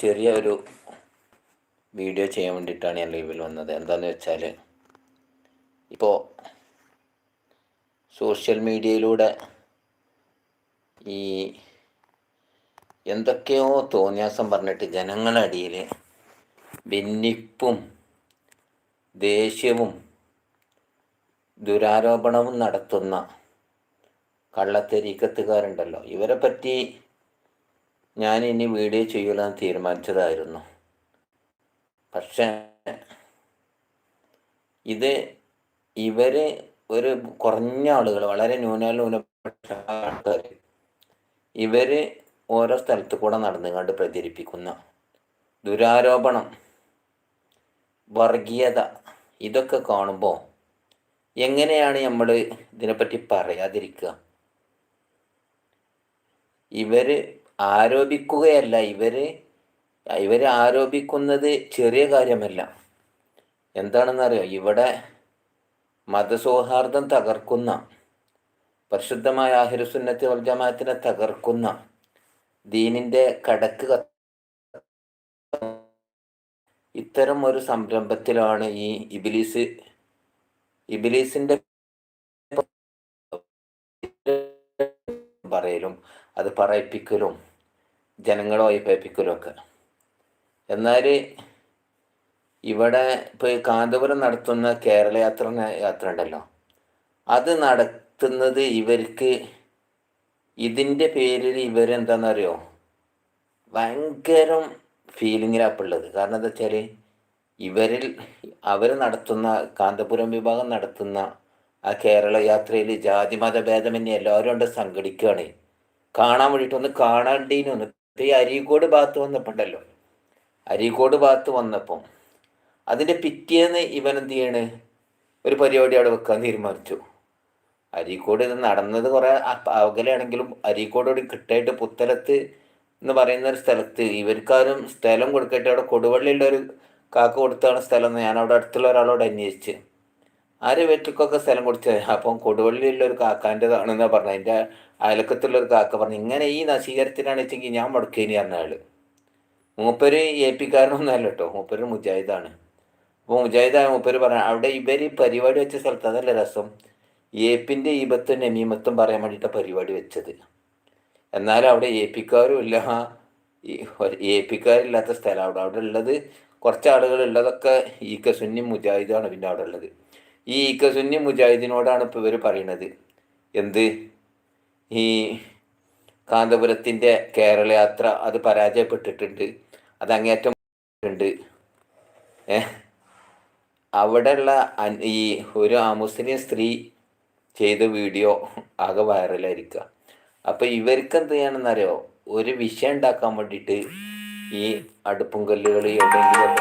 ചെറിയ ഒരു വീഡിയോ ചെയ്യാൻ വേണ്ടിയിട്ടാണ് ഞാൻ ലൈവിൽ വന്നത്. എന്താണെന്ന് വെച്ചാൽ ഇപ്പോൾ സോഷ്യൽ മീഡിയയിലൂടെ ഈ എന്തൊക്കെയോ തോന്നിയാസം പറഞ്ഞിട്ട് ജനങ്ങളുടെ അടിയിൽ ഭിന്നിപ്പും ദേഷ്യവും ദുരാരോപണവും നടത്തുന്ന കള്ളത്തെരീക്കത്തുകാരുണ്ടല്ലോ ഇവരെ പറ്റി ഞാൻ ഇനി വീഡിയോ ചെയ്യലാൻ തീരുമാനിച്ചതായിരുന്നു. പക്ഷേ ഇത് ഇവർ ഒരു കുറഞ്ഞ ആളുകൾ വളരെ ന്യൂനാലൂനപ്പെട്ട ആൾക്കാർ ഇവർ ഓരോ സ്ഥലത്ത് കൂടെ നടന്നുകൊണ്ട് പ്രചരിപ്പിക്കുന്ന ദുരാരോപണം വർഗീയത ഇതൊക്കെ കാണുമ്പോൾ എങ്ങനെയാണ് നമ്മൾ ഇതിനെപ്പറ്റി പറയാതിരിക്കുക? ഇവർ ആരോപിക്കുകയല്ല. ഇവർ ഇവർ ആരോപിക്കുന്നത് ചെറിയ കാര്യമല്ല. എന്താണെന്നറിയോ? ഇവിടെ മതസൗഹാർദ്ദം തകർക്കുന്ന പരിശുദ്ധമായ ആഹിരുസുന്നത്ത് വൽ ജമാഅത്തിനെ തകർക്കുന്ന ദീനിന്റെ കടക്ക് ഇത്തരം ഒരു സംരംഭത്തിലാണ് ഈ ഇബിലീസ് ഇബിലീസിന്റെ പറയലും അത് പറയിപ്പിക്കലും ജനങ്ങളുമായി പേപ്പിക്കലുമൊക്കെ എന്നാൽ ഇവിടെ ഇപ്പോൾ കാന്തപുരം നടത്തുന്ന കേരള യാത്ര യാത്ര ഉണ്ടല്ലോ. അത് നടത്തുന്നത് ഇവർക്ക് ഇതിന്റെ പേരിൽ ഇവരെന്താണെന്നറിയോ ഭയങ്കരം ഫീലിങ്ങിലാപ്പുള്ളത് കാരണം എന്താ വെച്ചാൽ ഇവരിൽ അവർ നടത്തുന്ന കാന്തപുരം വിഭാഗം നടത്തുന്ന ആ കേരള യാത്രയിൽ ജാതി മത ഭേദമന്യേ എല്ലാവരും ഉണ്ട് സംഘടിക്കുകയാണ് കാണാൻ വേണ്ടിയിട്ട് ഒന്ന് കാണാണ്ടീനൊന്ന് ഈ അരീക്കോട് ഭാഗത്ത് വന്നപ്പോണ്ടല്ലോ. അരീക്കോട് ഭാഗത്ത് വന്നപ്പം അതിന്റെ പിറ്റേന്ന് ഇവൻ എന്ത് ചെയ്യാണ്? ഒരു പരിപാടി അവിടെ വെക്കാൻ തീരുമാനിച്ചു. അരീക്കോട് ഇത് നടന്നത് കുറേ അകലെയാണെങ്കിലും അരീക്കോടോട് കിട്ടായിട്ട് പുത്തലത്ത് എന്ന് പറയുന്ന ഒരു സ്ഥലത്ത്. ഇവർക്കാരും സ്ഥലം കൊടുക്കട്ടെ. അവിടെ കൊടുവള്ളിയുള്ള ഒരു കാക്ക കൊടുത്താണ് സ്ഥലം എന്ന് ഞാൻ അവിടെ അടുത്തുള്ള ഒരാളോട് അന്വേഷിച്ച്. ആര് വെറ്റിക്കൊക്കെ സ്ഥലം കൊടുത്ത്? അപ്പം കൊടുവള്ളിയുള്ള ഒരു കാക്കാന്റെതാണെന്നാണ് പറഞ്ഞത് അതിന്റെ അയലക്കത്തുള്ള ഒരു കാക്ക പറഞ്ഞു ഇങ്ങനെ ഈ നശീകരത്തിനാണ് വെച്ചെങ്കിൽ ഞാൻ മുടക്കേനി പറഞ്ഞ ആൾ. മൂപ്പര് എ പിക്കാരനൊന്നുമല്ല കേട്ടോ. മൂപ്പര് മുജാഹിദാണ്. അപ്പോൾ മുജാഹിദായ മൂപ്പര് പറഞ്ഞു അവിടെ ഇവർ പരിപാടി വെച്ച സ്ഥലത്ത് അതല്ല രസം. ഏപ്പിന്റെ ഈപത്തും നമീമത്തും പറയാൻ വേണ്ടിയിട്ടാണ് പരിപാടി വെച്ചത്. എന്നാലും അവിടെ എ പിക്കാരും ഇല്ല. എ പിക്കാരില്ലാത്ത സ്ഥലം അവിടെ. അവിടെ ഉള്ളത് കുറച്ച് ആളുകൾ ഉള്ളതൊക്കെ ഈ കസുന്നി മുജാഹിദാണ് പിന്നെ അവിടെ ഉള്ളത്. ഈ ഇക്കസുന്നി മുജാഹിദിനോടാണ് ഇപ്പോൾ ഇവർ പറയണത്. എന്ത്? ഈ കാന്തപുരത്തിന്റെ കേരള യാത്ര അത് പരാജയപ്പെട്ടിട്ടുണ്ട്. അത് അങ്ങേറ്റം ഉണ്ട്. അവിടെയുള്ള ഈ ഒരു അമുസ്ലിം സ്ത്രീ ചെയ്ത വീഡിയോ ആകെ വൈറലായിരിക്കുക അപ്പോൾ ഇവർക്ക് എന്ത് ചെയ്യണമെന്നറിയോ ഒരു വിഷയം ഉണ്ടാക്കാൻ വേണ്ടിയിട്ട് ഈ അടുപ്പും കല്ലുകൾ എവിടെയെങ്കിലും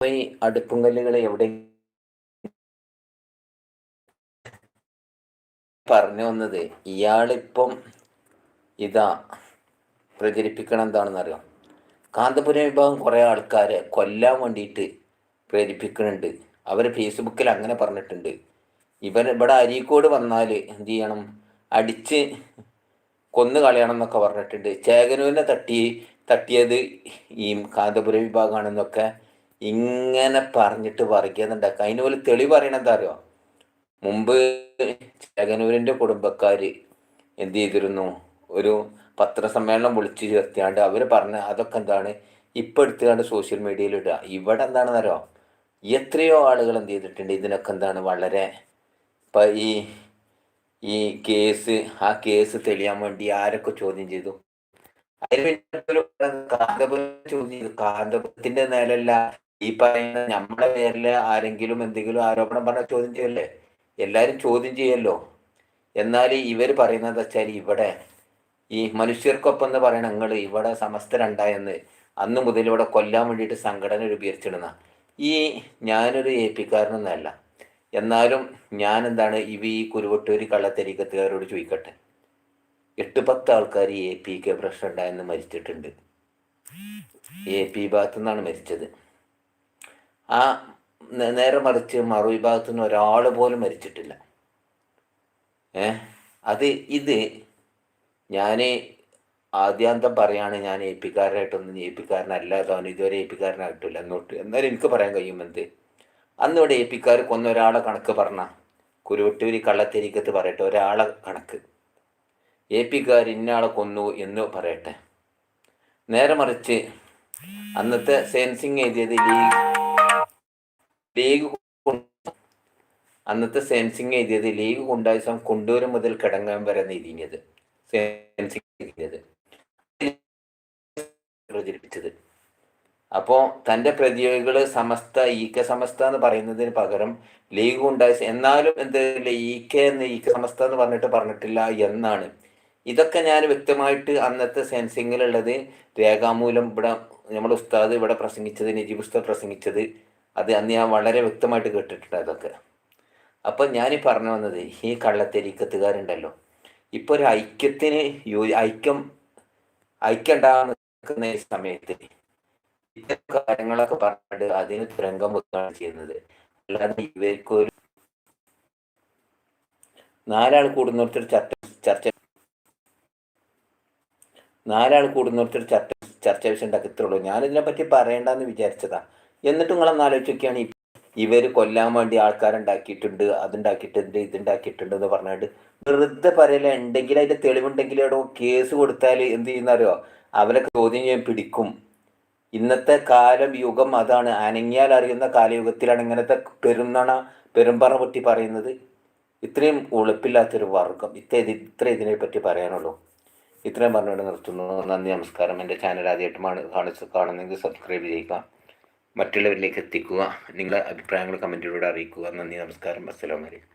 ഒക്കെ ഇങ്ങനെ അപ്പൊ ഈ അടുപ്പും കല്ലുകൾ എവിടെ പറഞ്ഞു വന്നത്? ഇയാളിപ്പം ഇതാ പ്രചരിപ്പിക്കണം എന്താണെന്നറിയാം? കാന്തപുരം വിഭാഗം കുറേ ആൾക്കാരെ കൊല്ലാൻ വേണ്ടിയിട്ട് പ്രേരിപ്പിക്കുന്നുണ്ട് അവർ ഫേസ്ബുക്കിൽ അങ്ങനെ പറഞ്ഞിട്ടുണ്ട്. ഇവർ ഇവിടെ അരീക്കോട് വന്നാൽ എന്ത് ചെയ്യണം? അടിച്ച് കൊന്നു കളയണം എന്നൊക്കെ പറഞ്ഞിട്ടുണ്ട്. ചേകനൂരിനെ തട്ടി തട്ടിയത് ഈ കാന്തപുരം വിഭാഗമാണെന്നൊക്കെ ഇങ്ങനെ പറഞ്ഞിട്ട് വർഗീയത ഉണ്ടാക്കുക അതിന് പോലെ തെളിവ് പറയണത് എന്താ അറിയോ? മുമ്പ് ചകനൂരിന്റെ കുടുംബക്കാര് എന്ത് ചെയ്തിരുന്നു? ഒരു പത്രസമ്മേളനം വിളിച്ചു ചേർത്തിയാണ്ട് അവർ പറഞ്ഞ അതൊക്കെ എന്താണ്? ഇപ്പം എടുത്തുകൊണ്ട് സോഷ്യൽ മീഡിയയിൽ ഇടുക. ഇവിടെ എന്താണെന്ന് അറിയോ? എത്രയോ ആളുകൾ എന്ത് ചെയ്തിട്ടുണ്ട്? ഇതിനൊക്കെ എന്താണ്? വളരെ ഇപ്പം ഈ ഈ കേസ് ആ കേസ് തെളിയാൻ വേണ്ടി ആരൊക്കെ ചോദ്യം ചെയ്തു? അതിന് പിന്നെ കാന്തപുരം ചോദ്യം ചെയ്തു. കാന്തപുരത്തിന്റെ നിലല്ല ഈ പറയുന്ന നമ്മുടെ പേരിൽ ആരെങ്കിലും എന്തെങ്കിലും ആരോപണം പറഞ്ഞ ചോദ്യം ചെയ്യല്ലേ? എല്ലാരും ചോദ്യം ചെയ്യല്ലോ. എന്നാൽ ഇവർ പറയുന്നത് വെച്ചാൽ ഇവിടെ ഈ മനുഷ്യർക്കൊപ്പം എന്ന് പറയണ നിങ്ങൾ ഇവിടെ സമസ്തരുണ്ടായെന്ന് അന്ന് മുതൽ ഇവിടെ കൊല്ലാൻ വേണ്ടിയിട്ട് സംഘടന രൂപീകരിച്ചിടുന്ന ഈ ഞാനൊരു എ പിക്കാരനൊന്നല്ല എന്നാലും ഞാൻ എന്താണ് ഇവ ഈ കുരുവട്ടൂരി കള്ളത്തരിക്കത്തുകാരോട് ചോദിക്കട്ടെ? എട്ട് പത്ത് ആൾക്കാർ എ പി കെ പ്രശ്നം ഉണ്ടായെന്ന് മരിച്ചിട്ടുണ്ട്. എ പി ഭാഗത്തു നിന്നാണ് മരിച്ചത്. ആ നേരെ മറിച്ച് മറുവിഭാഗത്തു നിന്ന് ഒരാൾ പോലും മരിച്ചിട്ടില്ല. ഏ? അത് ഇത് ഞാൻ ആദ്യാന്തം പറയാണ് ഞാൻ എ പിക്കാരനായിട്ടൊന്നും എ പിക്കാരനല്ല തോന്നി ഇതുവരെ എ പിക്കാരനായിട്ടില്ല എന്നോട്ട് എന്നാലും എനിക്ക് പറയാൻ കഴിയും എന്ത് അന്ന് ഇവിടെ എ പിക്കാർ കൊന്ന ഒരാളെ കണക്ക് പറഞ്ഞ കുരുവട്ടൂരി കള്ളത്തിരിക്കത്ത് പറയട്ടെ ഒരാളെ കണക്ക്. എ പിക്കാർ ഇന്നയാളെ കൊന്നു എന്ന് പറയട്ടെ. നേരെ മറിച്ച് അന്നത്തെ സെൻസിങ് എഴുതിയത് ലീഗ് ലീഗ് അന്നത്തെ സെൻസിങ് എഴുതിയത് ലീഗ് കൊണ്ടായ കൊണ്ടൂരം മുതൽ കിടങ്ങാൻ വരെ എഴുതിയത് സെൻസിങ് എഴുതിയത്. പ്രചരിപ്പിച്ചത്. അപ്പോൾ തന്റെ പ്രതിയോഗികൾ സമസ്ത ഈ കെ സമസ്ത എന്ന് പറയുന്നതിന് പകരം ലീഗ് ഉണ്ടായ എന്നാലും എന്ത് ഈ കെ എന്ന് ഈ കെ സമസ്ത എന്ന് പറഞ്ഞിട്ട് പറഞ്ഞിട്ടില്ല എന്നാണ്. ഇതൊക്കെ ഞാൻ വ്യക്തമായിട്ട് അന്നത്തെ സെൻസിങ്ങിലുള്ളത് രേഖാമൂലം ഇവിടെ നമ്മുടെ ഉസ്താദ് ഇവിടെ പ്രസംഗിച്ചത് നിജി ഉസ്താദ് പ്രസംഗിച്ചത് അത് അന്ന് ഞാൻ വളരെ വ്യക്തമായിട്ട് കേട്ടിട്ടുണ്ട് അതൊക്കെ. അപ്പോൾ ഞാൻ പറഞ്ഞു വന്നത് ഈ കള്ളത്തെരീക്കത്തുകാരുണ്ടല്ലോ. ഇപ്പോൾ ഒരു ഐക്യത്തിന് യോ ഐക്യം ഐക്യം ഉണ്ടാകാൻ നിൽക്കുന്ന സമയത്ത് ഇത്തരം കാര്യങ്ങളൊക്കെ പറഞ്ഞിട്ട് അതിന് തുരങ്കം വെക്കുകയാണ് ചെയ്യുന്നത്. അല്ലാതെ ഇവർക്കൊരു നാലാൾ കൂടുന്നിടത്തൊരു ചർച്ച ചർച്ച നാലാൾ കൂടുന്നിടത്തൊരു ചർച്ച ചർച്ച വിഷയം ഉണ്ടാക്കി ഇത്രയുള്ളൂ ഞാനിതിനെ പറ്റി പറയണ്ടെന്ന് വിചാരിച്ചതാ. എന്നിട്ട് നിങ്ങളൊന്ന് ആലോചിച്ച് നോക്കിയാണ് ഇവർ കൊല്ലാൻ വേണ്ടി ആൾക്കാരുണ്ടാക്കിയിട്ടുണ്ട് അതുണ്ടാക്കിയിട്ടുണ്ട് ഇതുണ്ടാക്കിയിട്ടുണ്ട് എന്ന് പറഞ്ഞിട്ട് വെറുതെ പറയല ഉണ്ടെങ്കിൽ അതിന്റെ തെളിവുണ്ടെങ്കിൽ എവിടെ കേസ് കൊടുത്താൽ എന്ത് ചെയ്യുന്നറിയോ? അവരെ ചോദ്യം ചെയ്യാൻ പിടിക്കും. ഇന്നത്തെ കാലം യുഗം അതാണ്. അനങ്ങിയാൽ അറിയുന്ന കാലയുഗത്തിലാണ് ഇങ്ങനത്തെ പെരുന്നണ പെരുമ്പറ പൊട്ടി പറയുന്നത്. ഇത്രയും ഉളുപ്പില്ലാത്തൊരു വർഗം. ഇത്ര ഇത്ര ഇതിനെ പറ്റി പറയാനുള്ളൂ. ഇത്രയും പറഞ്ഞുകൊണ്ട് നിർത്തുന്നു. നന്ദി നമസ്കാരം. എന്റെ ചാനൽ ആദ്യമായിട്ട് കാണുന്നെങ്കിൽ സബ്സ്ക്രൈബ് ചെയ്യുക. മറ്റുള്ളവരിലേക്ക് എത്തിക്കുക. നിങ്ങളുടെ അഭിപ്രായങ്ങൾ കമന്റിലൂടെ അറിയിക്കുക. നന്ദി നമസ്കാരം. അസ്സലാമലൈക്കും